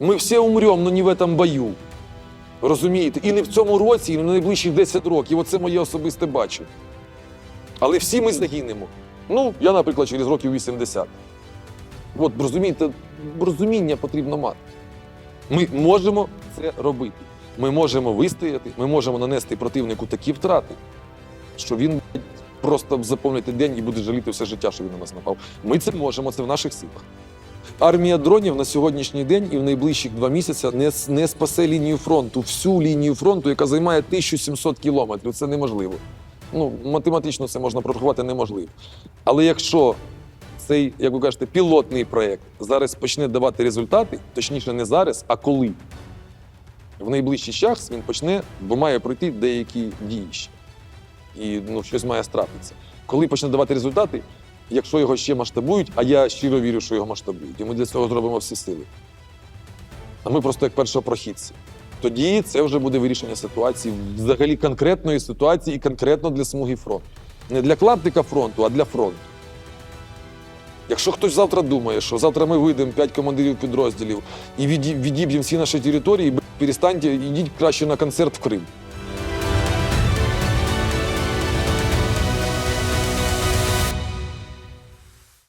Ми всі умремо, але не в цьому бою. Розумієте? І не в цьому році, і в найближчих 10 років. Оце моє особисте бачення. Але всі ми загинемо. Ну, я, наприклад, через років 80. От, розумієте, розуміння потрібно мати. Ми можемо це робити. Ми можемо вистояти, ми можемо нанести противнику такі втрати, що він просто заповнити день і буде жаліти все життя, що він на нас напав. Ми це можемо, це в наших силах. Армія дронів на сьогоднішній день і в найближчих два місяці не, не спасе лінію фронту, всю лінію фронту, яка займає 1700 кілометрів. Це неможливо. Ну, математично це можна прорахувати неможливо. Але якщо цей, як ви кажете, пілотний проєкт зараз почне давати результати, точніше, не зараз, а коли. В найближчий час він почне, бо має пройти деякі дії ще. І ну, щось має страпитися. Коли почне давати результати, якщо його ще масштабують, а я щиро вірю, що його масштабують, і ми для цього зробимо всі сили. А ми просто як першопрохідці. Тоді це вже буде вирішення ситуації, взагалі конкретної ситуації і конкретно для смуги фронту. Не для клаптика фронту, а для фронту. Якщо хтось завтра думає, що завтра ми вийдемо п'ять командирів підрозділів і відіб'ємо всі наші території, перестаньте, ідіть краще на концерт в Крим.